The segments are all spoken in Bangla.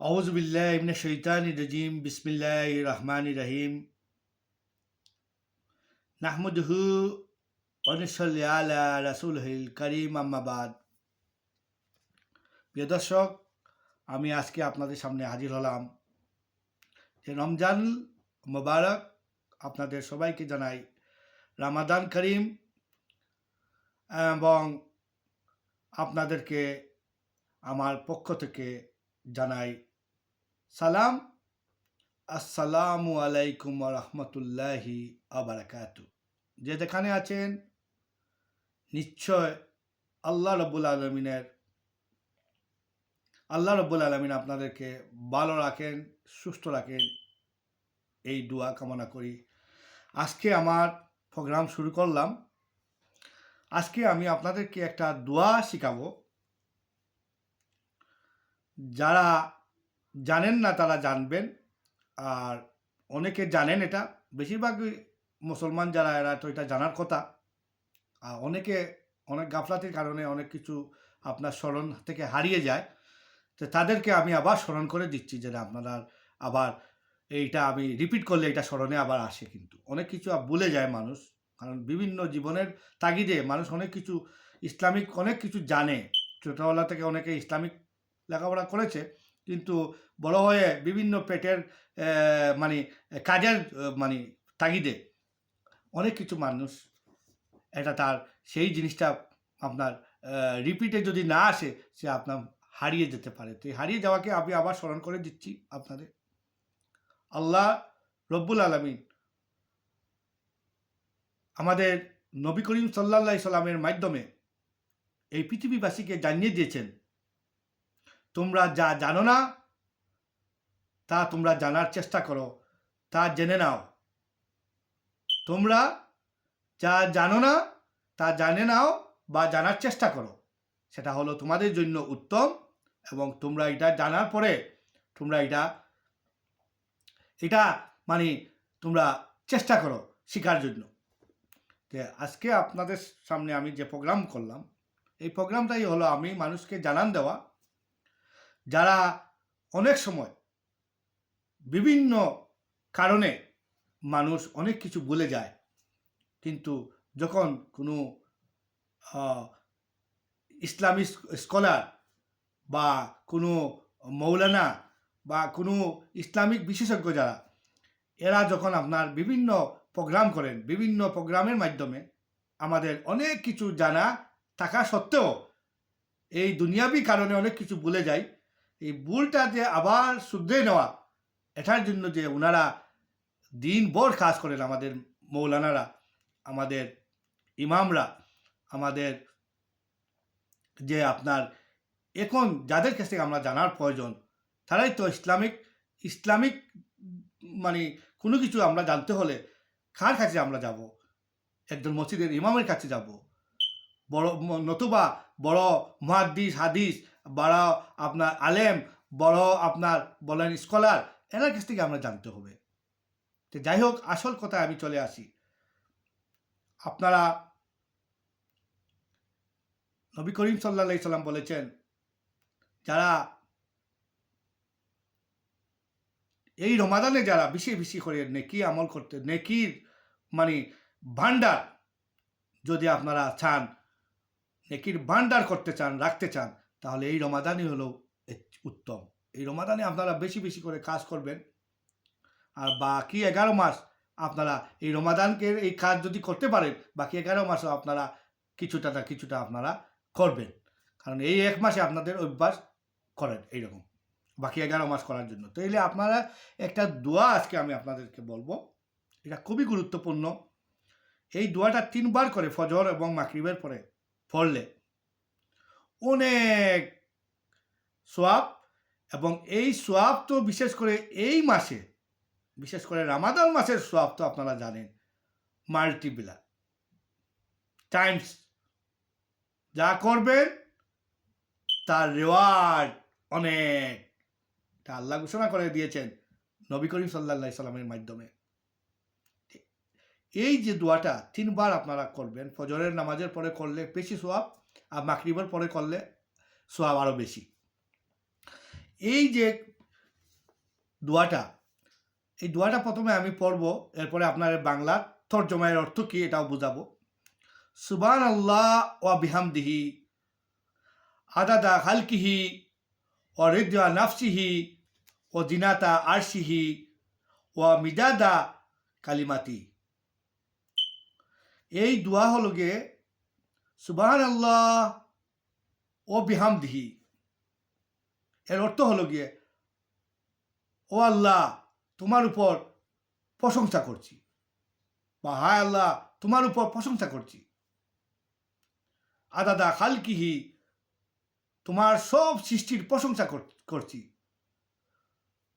আউজ আউজবিল্লাহ ইমনে শৈতান রজিম বিসমিল্লাহ রহমান রহিম নাহমুদহু অনিসল্লা রসুল হিল করিম আম্মাবাদ প্রিয় দর্শক, আমি আজকে আপনাদের সামনে হাজির হলাম। যে রমজান মোবারক আপনাদের সবাইকে জানাই রামাদান করিম, এবং আপনাদেরকে আমার পক্ষ থেকে জানাই সালাম, আসসালামু আলাইকুম রহমতুল্লাহি আবরাকাতু যে যেখানে আছেন, নিশ্চয় আল্লাহ রব্বুল আলমিনের, আল্লাহ রব্বুল আলমিন আপনাদেরকে ভালো রাখেন, সুস্থ রাখেন। এই দোয়া কামনা করি। আজকে আমার প্রোগ্রাম শুরু করলাম। আজকে আমি আপনাদেরকে একটা দোয়া শিখাবো। যারা জানেন না তারা জানবেন। আর অনেকে জানেন এটা। বেশিরভাগই মুসলমান যারা, এরা তো এটা জানার কথা। আর অনেকে অনেক গাফলাতির কারণে অনেক কিছু আপনার স্মরণ থেকে হারিয়ে যায়। তো তাদেরকে আমি আবার স্মরণ করে দিচ্ছি যে আপনারা আবার এইটা আমি রিপিট করলে এটা স্মরণে আবার আসে কিন্তু। অনেক কিছু ভুলে যায় মানুষ। কারণ বিভিন্ন জীবনের তাগিদে মানুষ অনেক কিছু ইসলামিক অনেক কিছু জানে। ছোটোবেলা থেকে অনেকে ইসলামিক লেখাপড়া করেছে। কিন্তু বড় হয়ে বিভিন্ন পেটের মানে কাজের মানে তাগিদে অনেক কিছু মানুষ এটা তার সেই জিনিসটা আপনার রিপিটে যদি না আসে সে আপনার হারিয়ে যেতে পারে। তো হারিয়ে যাওয়াকে আমি আবার স্মরণ করে দিচ্ছি আপনাদের। আল্লাহ রব্বুল আলমিন আমাদের নবী করিম সাল্লা সাল্লামের মাধ্যমে এই পৃথিবীবাসীকে জানিয়ে দিয়েছেন তোমরা যা জানো না, তা তোমরা জানার চেষ্টা করো, তা জেনে নাও। তোমরা যা জানো না, তা জানে নাও বা জানার চেষ্টা করো। সেটা হলো তোমাদের জন্য উত্তম এবং তোমরা এটা জানার পরে তোমরা এটা এটা মানে তোমরা চেষ্টা করো শেখার জন্য। আজকে আপনাদের সামনে আমি যে প্রোগ্রাম করলাম, এই প্রোগ্রামটাই হলো আমি মানুষকে জানান দেওয়া যারা অনেক সময় বিভিন্ন কারণে মানুষ অনেক কিছু বলে যায়, কিন্তু যখন কোনো ইসলামী স্কলার বা কোনো মৌলানা বা কোনো ইসলামিক বিশেষজ্ঞ যারা, এরা যখন আপনার বিভিন্ন প্রোগ্রাম করেন, বিভিন্ন প্রোগ্রামের মাধ্যমে আমাদের অনেক কিছু জানা থাকা সত্ত্বেও এই দুনিয়াবি কারণে অনেক কিছু ভুলে যায় এই ভুলটা যে আবার শুধরে নেওয়া, এটার জন্য যে ওনারা দিন ভর কাজ করেন আমাদের মৌলানারা, আমাদের ইমামরা, আমাদের যে আপনার এখন যাদের কাছ আমরা জানার প্রয়োজন, তারাই তো ইসলামিক ইসলামিক মানে কোনো কিছু আমরা জানতে হলে কার কাছে আমরা যাব? একজন মসজিদের ইমামের কাছে যাব? বড় নতুবা বড় মহাদ্দিস, হাদিস বড় আপনার আলেম, বড় আপনার বলেন স্কলার এনার কাছ থেকে আমরা জানতে হবে। তো যাই হোক, আসল কথায় আমি চলে আসি। আপনারা নবী করিম সাল্লা সাল্লাম বলেছেন, যারা এই রমাদানে যারা বেশি বেশি করে নেকি আমল করতে, নেকির মানে ভান্ডার যদি আপনারা চান, নেকির ভান্ডার করতে চান, রাখতে চান তাহলে এই রমাদানই হলো উত্তম। এই রমাদানে আপনারা বেশি বেশি করে কাজ করবেন। আর বাকি এগারো মাস আপনারা এই রমাদানকে এই কাজ যদি করতে পারেন, বাকি এগারো মাসও আপনারা কিছুটা না কিছুটা আপনারা করবেন। কারণ এই এক মাসে আপনাদের অভ্যাস করেন এইরকম। বাকি এগারো মাস করার জন্য। তো এলে আপনারা একটা দোয়া আজকে আমি আপনাদেরকে বলব। এটা খুবই গুরুত্বপূর্ণ। এই দোয়াটা তিনবার করে ফজর এবং মাকরিবের পরে পড়লে অনেক সোয়াব এবং এই সোয়াব তো বিশেষ করে এই মাসে, বিশেষ করে রামাদান মাসের সোয়াব তো আপনারা জানেন মাল্টিপ্লার টাইমস, যা করবেন তার রেওয়ার্ড অনেক। তা আল্লাহ ঘোষণা করে দিয়েছেন নবী করিম সাল্লা সাল্লামের মাধ্যমে। এই যে দোয়াটা তিনবার আপনারা করবেন, ফজরের নামাজের পরে করলে বেশি সোয়াব আর মাকরিবের পরে করলে সোয়াব আরও বেশি। এই যে দোয়াটা, এই দোয়াটা প্রথমে আমি পড়ব, এরপরে আপনার বাংলার তর্জমায়ের অর্থ কি এটাও বুঝাবো। সুবান আল্লাহ ওয়া বিহামদিহি, আদাদা খালকিহি ও রিদা নাফসিহি ও জিনাতা আরশিহি ও মিদাদা কালিমাতি। এই দোয়া হলো গে সুবাহান আল্লাহ ও বিহামদিহি। এর অর্থ হলো গিয়ে, ও আল্লাহ, তোমার উপর প্রশংসা করছি। বা হায় আল্লাহ, তোমার উপর প্রশংসা করছি। আদাদা খালকিহি, তোমার সব সৃষ্টির প্রশংসা কর- করছি।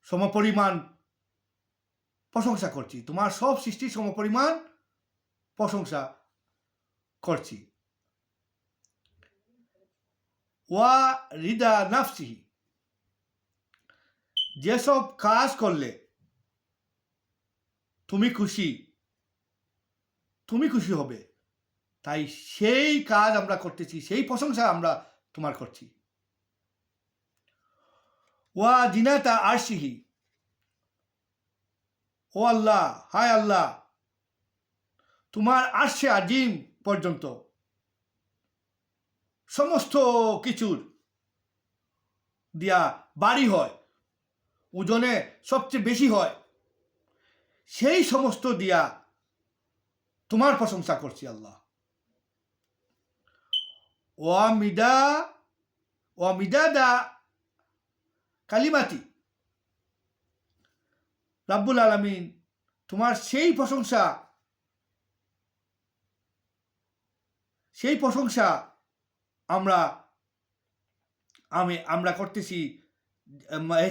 সমপরিমাণ প্রশংসা করছি। তোমার সব সৃষ্টির সমপরিমাণ প্রশংসা করছি। ওয়া রিদা নাফসিহি। যেসব কাজ করলে তুমি খুশি তুমি খুশি হবে, তাই সেই কাজ আমরা করতেছি, সেই প্রশংসা আমরা তোমার করছি। ওয়া জিনাতা আরশিহি। ও আল্লাহ, হায় আল্লাহ, তোমার আরশে আজিম পর্যন্ত। সমস্ত কিছুর দিয়া বাড়ি হয়, ওজনে সবচেয়ে বেশি হয়, সেই সমস্ত দিয়া তোমার প্রশংসা করছি আল্লাহ। ওয়ামিদা, ওয়ামিদাদা কালিমাতি। রাব্বুল আলামিন তোমার সেই প্রশংসা সেই প্রশংসা আমরা, আমি, আমরা করতেছি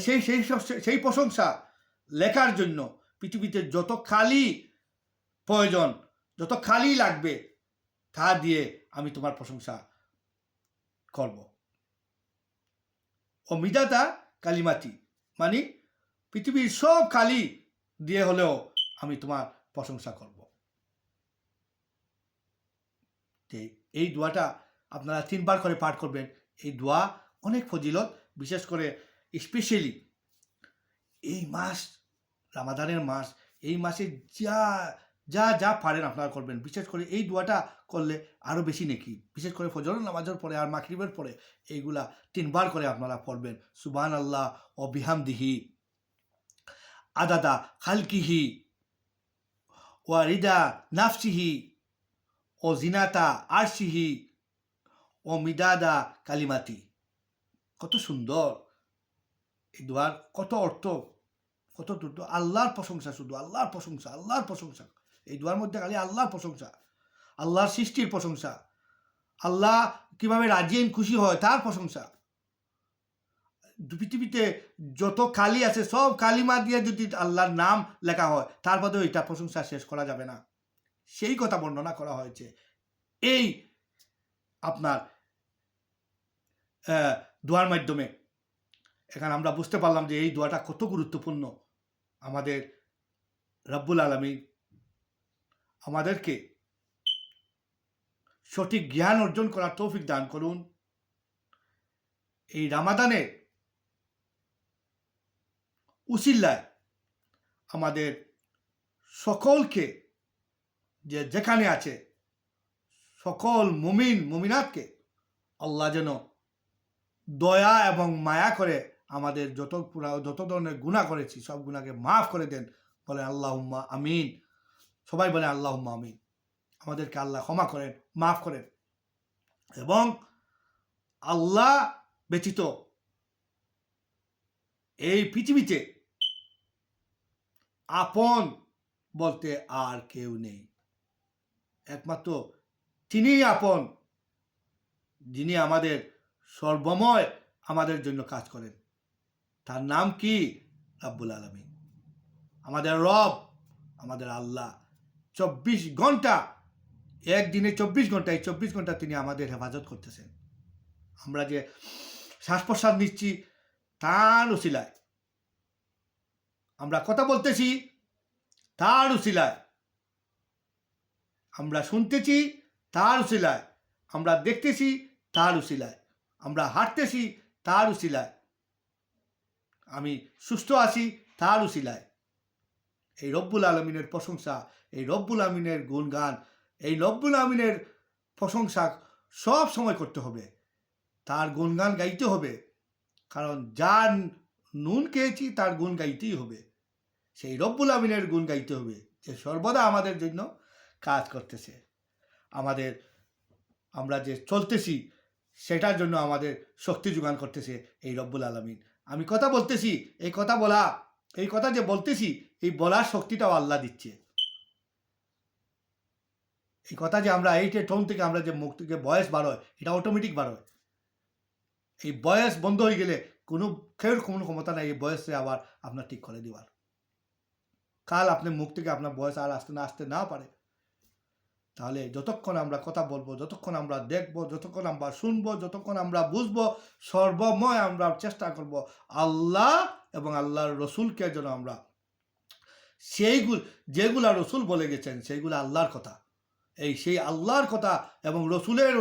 সেই সেই সেই প্রশংসা লেখার জন্য পৃথিবীতে যত খালি প্রয়োজন, যত খালি লাগবে, তা দিয়ে আমি তোমার প্রশংসা করব। ও মিদাতা কালিমাতি মানে পৃথিবীর সব খালি দিয়ে হলেও আমি তোমার প্রশংসা করব। এই দোয়াটা আপনারা তিনবার করে পাঠ করবেন। এই দোয়া অনেক ফজিলত, বিশেষ করে স্পেশালি এই মাস, রামাদানের মাস, এই মাসে যা যা যা পারেন আপনারা করবেন। বিশেষ করে এই দোয়াটা করলে আরও বেশি নেকি। বিশেষ করে ফজর নামাজের পরে আর মাকরিবের পরে এইগুলা তিনবার করে আপনারা পড়বেন। সুবান আল্লাহ ও বিহামদিহি। আদাদা খালকিহি ও রিদা নাফসিহি ও জিনাতা আরশিহি ও মিদাদা কালিমাতি কত সুন্দর। এই দোয়ার কত অর্থ, কত দ্রুত আল্লাহর প্রশংসা শুধু, আল্লাহর প্রশংসা আল্লাহর প্রশংসা। এই দোয়ার মধ্যে খালি আল্লাহর প্রশংসা, আল্লাহর সৃষ্টির প্রশংসা, আল্লাহ কীভাবে রাজিয়েন খুশি হয়, তার প্রশংসা। পৃথিবীতে যত কালি আছে, সব কালিমা দিয়ে যদি আল্লাহর নাম লেখা হয় তারপরেও এটা প্রশংসা শেষ করা যাবে না। সেই কথা বর্ণনা করা হয়েছে। এই আপনার দোয়ার মাধ্যমে। এখানে আমরা বুঝতে পারলাম যে এই দোয়াটা কত গুরুত্বপূর্ণ আমাদের রব্বুল আলমী আমাদেরকে সঠিক জ্ঞান অর্জন করার তৌফিক দান করুন। এই রামাদানের উসিল্লায় আমাদের সকলকে যে যেখানে আছে, সকল মুমিন, মুমিনাতকে আল্লাহ যেন দয়া এবং মায়া করে আমাদের যত যত ধরনের গুণা করেছি, সব গুণাকে মাফ করে দেন। বলে আল্লাহ আমিন। সবাই বলে আল্লাহ আমিন। আমাদেরকে আল্লাহ ক্ষমা করেন, মাফ করেন। এবং আল্লাহ ব্যতীত এই পৃথিবীতে আপন বলতে আর কেউ নেই। একমাত্র তিনিই আপন, যিনি আমাদের সর্বময় আমাদের জন্য কাজ করেন। তার নাম কি? রাব্বুল আলমিন। আমাদের রব, আমাদের আল্লাহ চব্বিশ ঘণ্টা, একদিনে চব্বিশ ঘণ্টা, এই চব্বিশ ঘণ্টা তিনি আমাদের হেফাজত করতেছেন। আমরা যে শ্বাস প্রশ্বাস নিচ্ছি তার উসিলায়। আমরা কথা বলতেছি তার উসিলায়। আমরা শুনতেছি তার উসিলায়। আমরা দেখতেছি তার উসিলায়। আমরা হাঁটতেছি তার উসিলায় আমি সুস্থ আছি তার উসিলায় এই রব্বুল আলমিনের প্রশংসা, এই রব্বুল আমিনের গুণগান, এই রব্বুল আমিনের প্রশংসা সব সময় করতে হবে। তার গুণগান গাইতে হবে। কারণ যার নুন খেয়েছি, তার গুণ গাইতেই হবে। সেই রব্বুল আমিনের গুণ গাইতে হবে। যে সর্বদা আমাদের জন্য কাজ করতেছে। আমাদের, আমরা যে চলতেছি সেটার জন্য আমাদের শক্তি যোগান করতেছে এই রব্বুল আলমিন। আমি কথা বলতেছি, এই কথা বলা, এই কথা যে বলতেছি, এই বলার শক্তিটাও আল্লাহ দিচ্ছে। এই কথা যে আমরা এইটে টোন থেকে আমরা যে মুখ থেকে বয়স বাড়োয় এটা অটোমেটিক বাড়োয় এই বয়স বন্ধ হয়ে গেলে কোনো খেয়ের কোনো ক্ষমতা নাই, এই বয়সে আবার আপনার ঠিক করে দেওয়ার কাল আপনি মুখ থেকে আপনার বয়স আর আসতে না আসতে না পারে। তাহলে যতক্ষণ আমরা কথা বলব, যতক্ষণ আমরা দেখব, যতক্ষণ আমরা শুনব, যতক্ষণ আমরা বুঝব, সর্বময় আমরা চেষ্টা করব আল্লাহ এবং আল্লাহর রসুলকে যেন আমরা সেইগুলো যেগুলা রসুল বলে গেছেন, সেইগুলো আল্লাহর কথা। এই সেই আল্লাহর কথা এবং রসুলের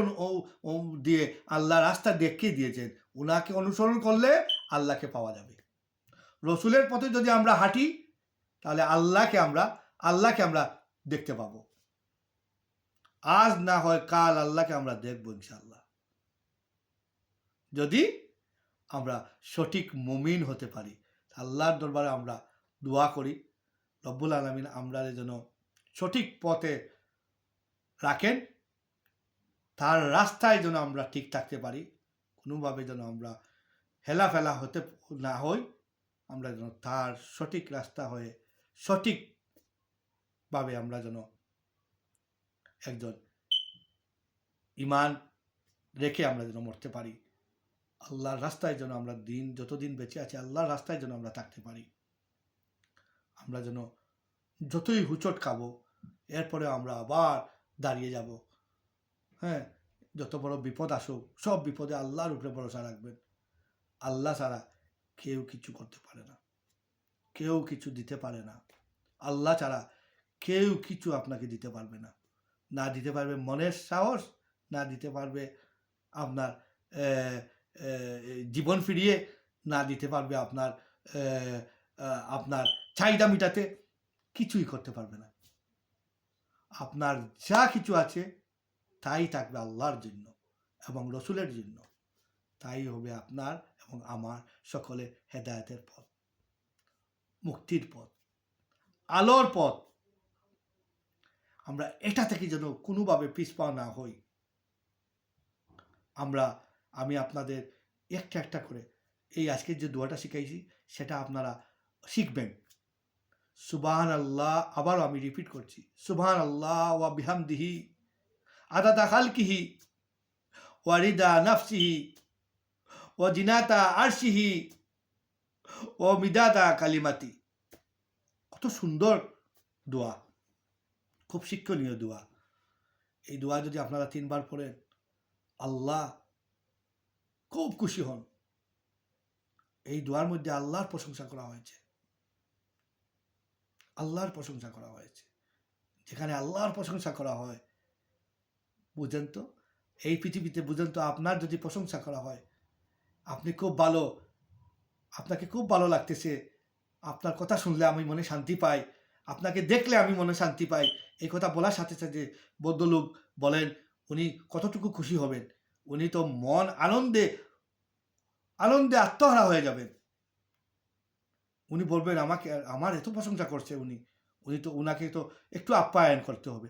দিয়ে আল্লাহ রাস্তা দেখিয়ে দিয়েছেন ওনাকে অনুসরণ করলে আল্লাহকে পাওয়া যাবে। রসুলের পথে যদি আমরা হাঁটি, তাহলে আল্লাহকে আমরা আল্লাহকে আমরা দেখতে পাবো। আজ না হয় কাল আল্লাহকে আমরা দেখব ইনশাল্লাহ যদি আমরা সঠিক মুমিন হতে পারি, আল্লাহর দরবারে আমরা দোয়া করি, রব্বুল আলমিন আমরা যেন সঠিক পথে রাখেন, তার রাস্তায় যেন আমরা ঠিক থাকতে পারি, কোনোভাবে যেন আমরা হেলাফেলা হতে না হই, আমরা যেন তার সঠিক রাস্তা হয়ে সঠিকভাবে আমরা যেন একজন ইমান রেখে আমরা যেন মরতে পারি। আল্লাহর রাস্তায় যেন আমরা দিন যতদিন বেঁচে আছি, আল্লাহর রাস্তায় যেন আমরা থাকতে পারি। আমরা যেন যতই হুচট খাব, এরপরে আমরা আবার দাঁড়িয়ে যাব। হ্যাঁ যত বড় বিপদ আসুক, সব বিপদে আল্লাহর উপরে ভরসা রাখবেন। আল্লাহ ছাড়া কেউ কিছু করতে পারে না। কেউ কিছু দিতে পারে না। আল্লাহ ছাড়া কেউ কিছু আপনাকে দিতে পারবে না। না দিতে পারবে মনের সাহস, না দিতে পারবে আপনার জীবন ফিরিয়ে, না দিতে পারবে আপনার আপনার চাহিদা মিটাতে কিছুই করতে পারবে না। আপনার যা কিছু আছে তাই থাকবে আল্লাহর জন্য এবং রসুলের জন্য। তাই হবে আপনার এবং আমার সকলে হেদায়তের পথ, মুক্তির পথ, আলোর পথ। আমরা এটা থেকে যেন কোনোভাবে পিছপা না হই। আমরা, আমি আপনাদের একটা একটা করে এই আজকের যে দোয়াটা শিখাইছি, সেটা আপনারা শিখবেন। সুবাহান আল্লাহ আবারও আমি রিপিট করছি। সুবাহান আল্লাহ ওয়া বিহামদিহি, আদাদা খালকিহি ওয়ারিদা নাফসিহি ও জিনাতা আরশিহি ও মিদাদা কালিমাতি। কত সুন্দর দোয়া। খুব শিক্ষণীয় দোয়া। এই দোয়া যদি আপনারা তিনবার পড়েন, আল্লাহ খুব খুশি হন। এই দোয়ার মধ্যে আল্লাহর প্রশংসা করা হয়েছে। আল্লাহর প্রশংসা করা হয়েছে। যেখানে আল্লাহর প্রশংসা করা হয়, বুঝেন তো? এই পৃথিবীতে বুঝেন তো আপনার যদি প্রশংসা করা হয়, আপনি খুব ভালো, আপনাকে খুব ভালো লাগতেছে। আপনার কথা শুনলে আমি মনে শান্তি পাই। আপনাকে দেখলে আমি মনে শান্তি পাই। এই কথা বলার সাথে সাথে বৌদ্ধ লোক বলেন, উনি কতটুকু খুশি হবেন? উনি তো মন আনন্দে আনন্দে আত্মহারা হয়ে যাবেন। উনি বলবেন, আমাকে, আমার এত প্রশংসা করছে উনি। উনি তো, উনাকে তো একটু আপ্যায়ন করতে হবে।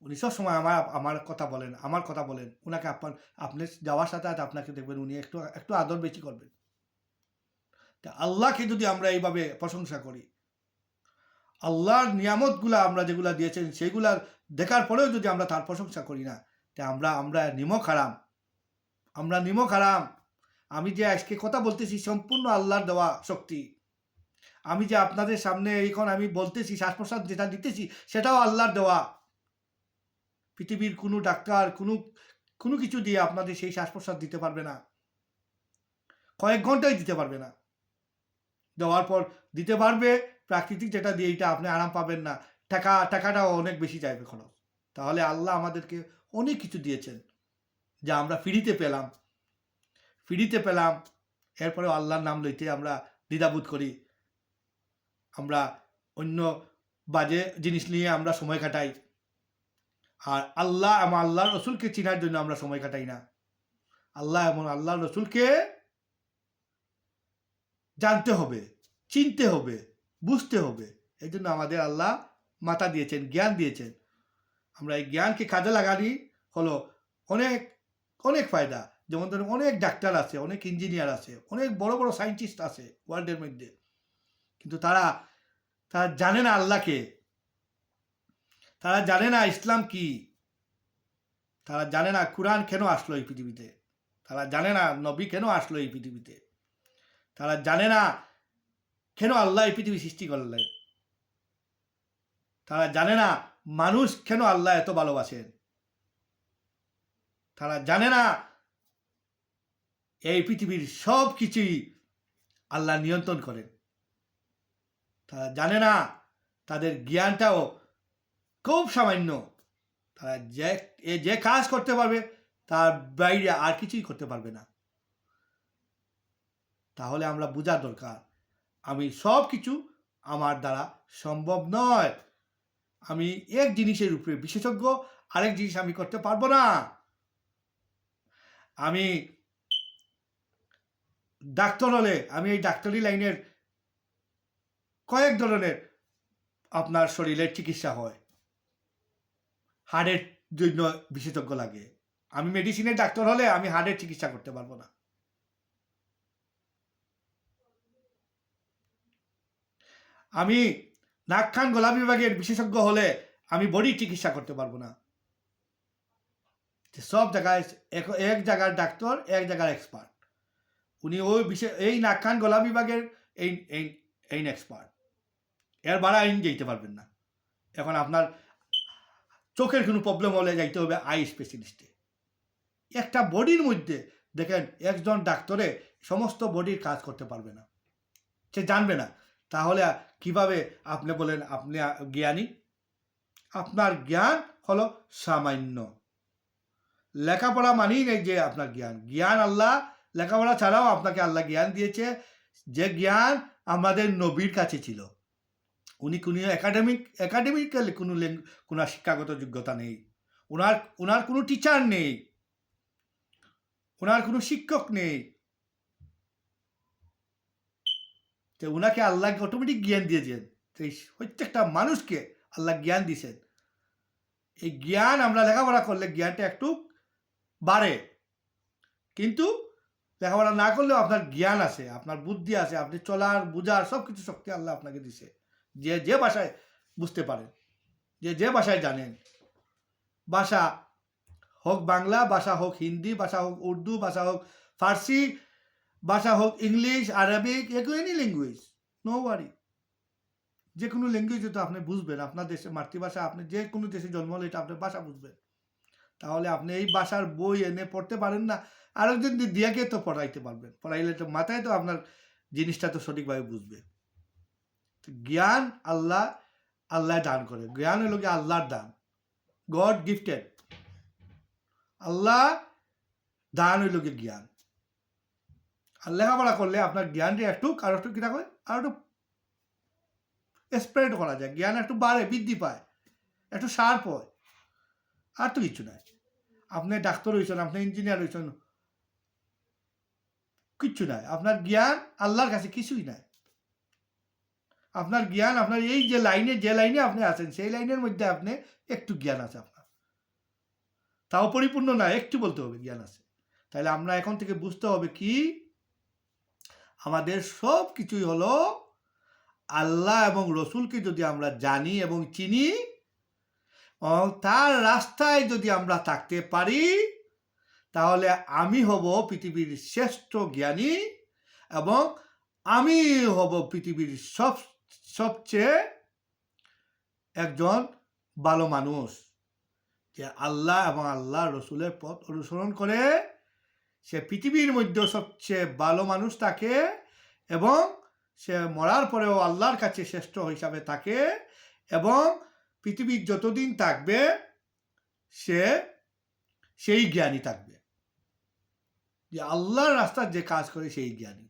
উনি সবসময় আমার আমার কথা বলেন, আমার কথা বলেন। উনাকে আপ্যায়ন, আপনি যাওয়ার সাথে সাথে আপনাকে দেখবেন উনি একটু একটু আদর বেশি করবেন। তা আল্লাহকে যদি আমরা এইভাবে প্রশংসা করি আল্লাহর নিয়ামতগুলা আমরা যেগুলা দিয়েছেন, সেগুলা দেখার পরেও যদি আমরা তার প্রশংসা করি না, তা আমরা আমরা নিমক হারাম। আমরা নিমক হারাম। আমি যে আজকে কথা বলতেছি সম্পূর্ণ আল্লাহর দেওয়া শক্তি। আমি যে আপনাদের সামনে এখন আমি বলতেছি শ্বাস প্রশ্বাস যেটা দিতেছি সেটাও আল্লাহর দেওয়া। পৃথিবীর কোনো ডাক্তার, কোনো কোনো কিছু দিয়ে আপনাদের সেই শ্বাস প্রশ্বাস দিতে পারবে না। কয়েক ঘন্টায় দিতে পারবে না। দেওয়ার পর দিতে পারবে। প্রাকৃতিক যেটা দিয়ে এটা আপনি আরাম পাবেন না। টাকা, টাকাটাও অনেক বেশি যাবে খরচ। তাহলে আল্লাহ আমাদেরকে অনেক কিছু দিয়েছেন যা আমরা ফ্রিতে পেলাম। ফ্রিতে পেলাম। এরপরে আল্লাহর নাম লইতে আমরা দ্বিধাবোধ করি। আমরা অন্য বাজে জিনিস নিয়ে আমরা সময় কাটাই। আর আল্লাহ এবং আল্লাহ রসুলকে চেনার জন্য আমরা সময় কাটাই না। আল্লাহ এবং আল্লাহ রসুলকে জানতে হবে, চিনতে হবে, বুঝতে হবে। এই জন্য আমাদের আল্লাহ মাথা দিয়েছেন, জ্ঞান দিয়েছেন। আমরা এই জ্ঞানকে কাজে লাগানি হলো অনেক অনেক ফায়দা। যেমন ধরুন অনেক ডাক্তার আছে, অনেক ইঞ্জিনিয়ার আছে, অনেক বড় বড় সায়েন্টিস্ট আছে ওয়ার্ল্ডের মধ্যে। কিন্তু তারা তারা জানে না আল্লাহকে। তারা জানে না ইসলাম কি। তারা জানে না কোরআন কেন আসলো এই পৃথিবীতে। তারা জানে না নবী কেন আসলো এই পৃথিবীতে। তারা জানে না কেন আল্লাহ এই পৃথিবী সৃষ্টি করলেন। তারা জানে না মানুষ কেন আল্লাহ এত ভালোবাসেন। তারা জানে না এই পৃথিবীর সব কিছুই আল্লাহ নিয়ন্ত্রণ করেন। তারা জানে না তাদের জ্ঞানটাও খুব সামান্য। তারা যে যে কাজ করতে পারবে তার বাইরে আর কিছুই করতে পারবে না। তাহলে আমরা বোঝার দরকার। আমি সব কিছু আমার দ্বারা সম্ভব নয়। আমি এক জিনিসের উপরে বিশেষজ্ঞ, আরেক জিনিস আমি করতে পারব না। আমি ডাক্তার হলে, আমি এই ডাক্তারি লাইনের কয়েক ধরনের আপনার শরীরের চিকিৎসা হয়। হার্টের জন্য বিশেষজ্ঞ লাগে। আমি মেডিসিনের ডাক্তার হলে আমি হার্টের চিকিৎসা করতে পারব না। আমি নাক কান গলা বিভাগের বিশেষজ্ঞ হলে আমি বডির চিকিৎসা করতে পারব না। সব জায়গায় এক- এক জায়গার ডাক্তার, এক জায়গার এক্সপার্ট উনি ওই বিশেষ এই নাক কান গলা বিভাগের এই এই এই এক্সপার্ট এর বাড়া আইন যেতে পারবেন না। এখন আপনার চোখের কোনো প্রবলেম হলে যাইতে হবে আই স্পেশালিস্টে একটা বডির মধ্যে দেখেন একজন ডাক্তারে সমস্ত বডির কাজ করতে পারবে না। সে জানবে না তাহলে কীভাবে আপনি বলেন আপনি জ্ঞানী? আপনার জ্ঞান হলো সামান্য। লেখাপড়া মানেই নেই যে আপনার জ্ঞান। জ্ঞান আল্লাহ, লেখাপড়া ছাড়াও আপনাকে আল্লাহ জ্ঞান দিয়েছে। যে জ্ঞান আমাদের নবীর কাছে ছিল। উনি কোনো একাডেমিক একাডেমিক্যালি কোনো কোনো শিক্ষাগত যোগ্যতা নেই। ওনার ওনার কোনো টিচার নেই। ওনার কোনো শিক্ষক নেই। তো ওনাকে আল্লাহ অটোমেটিক জ্ঞান দিয়েছেন। এই প্রত্যেকটা মানুষকে আল্লাহ জ্ঞান দিয়েছেন। এই জ্ঞান আমরা লেখাপড়া করলে জ্ঞানটা একটু বাড়ে। কিন্তু লেখাপড়া না করলেও আপনার জ্ঞান আছে, আপনার বুদ্ধি আছে, আপনি চলার, বুঝার সব কিছু শক্তি আল্লাহ আপনাকে দিছে যে যে ভাষায় বুঝতে পারেন, যে যে ভাষায় জানেন। ভাষা হোক বাংলা, ভাষা হোক হিন্দি, ভাষা হোক উর্দু, ভাষা হোক ফার্সি ভাষা হোক English, Arabic any language no worry যে কোনো ল্যাঙ্গুয়েজ তো আপনি বুঝবেন, আপনার দেশে মাতৃভাষা, আপনি যে কোনো দেশে জন্ম হলে এটা আপনার ভাষা বুঝবেন। তাহলে আপনি এই ভাষার বই এনে পড়তে পারেন না, আরেকজন দিয়াকে তো পড়াইতে পারবেন। পড়াইলে তো মাথায় তো আপনার জিনিসটা তো সঠিকভাবে বুঝবে। জ্ঞান আল্লাহ আল্লাহ দান করে। জ্ঞান হলো কি আল্লাহর দান। গড গিফটেড আল্লাহ দান হইল কি জ্ঞান। আর লেখাপড়া করলে আপনার জ্ঞানটা একটু আর একটু কিনা করে আর একটু স্প্রেড করা যায়। জ্ঞান একটু বাড়ে, বৃদ্ধি পায়, একটু শার্প হয়, আর তো কিছু নাই। আপনি ডাক্তার হয়েছেন আপনি ইঞ্জিনিয়ার হয়েছেন কিচ্ছু নাই। আপনার জ্ঞান আল্লাহর কাছে কিছুই নাই। আপনার জ্ঞান, আপনার এই যে লাইনে যে লাইনে আপনি আছেন, সেই লাইনের মধ্যে আপনি একটু জ্ঞান আছে আপনার। তাও পরিপূর্ণ না, একটু বলতে হবে জ্ঞান আছে। তাহলে আমরা এখন থেকে বুঝতে হবে কি আমাদের সব কিছুই হলো আল্লাহ এবং রসুলকে যদি আমরা জানি এবং চিনি, এবং তার রাস্তায় যদি আমরা থাকতে পারি, তাহলে আমি হব পৃথিবীর শ্রেষ্ঠ জ্ঞানী এবং আমি হব পৃথিবীর সব, সবচেয়ে একজন ভালো মানুষ যে আল্লাহ এবং আল্লাহ রসুলের পথ অনুসরণ করে। সে পৃথিবীর মধ্যে সবচেয়ে ভালো মানুষ থাকে এবং সে মরার পরেও আল্লাহর কাছে শ্রেষ্ঠ হিসাবে থাকে এবং পৃথিবীর যতদিন থাকবে, সে সেই জ্ঞানী থাকবে। যে আল্লাহর রাস্তার যে কাজ করে সেই জ্ঞানী।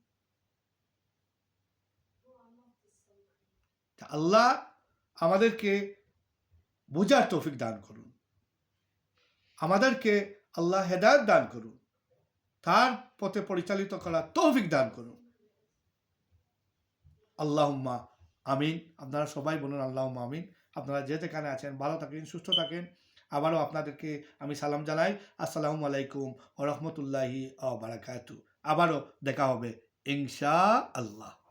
আল্লাহ আমাদেরকে বোঝার তৌফিক দান করুন। আমাদেরকে আল্লাহ হেদায়ত দান করুন। তার পথে পরিচালিত করার তৌফিক দান করুন। আল্লাহম্মা আমিন। আপনারা সবাই বলুন আল্লাহম্মা আমিন। আপনারা যে যেখানে আছেন, ভালো থাকেন, সুস্থ থাকেন। আবারও আপনাদেরকে আমি সালাম জানাই। আসসালামু আলাইকুম ও রহমতুল্লাহি আবারও দেখা হবে ইনশা আল্লাহ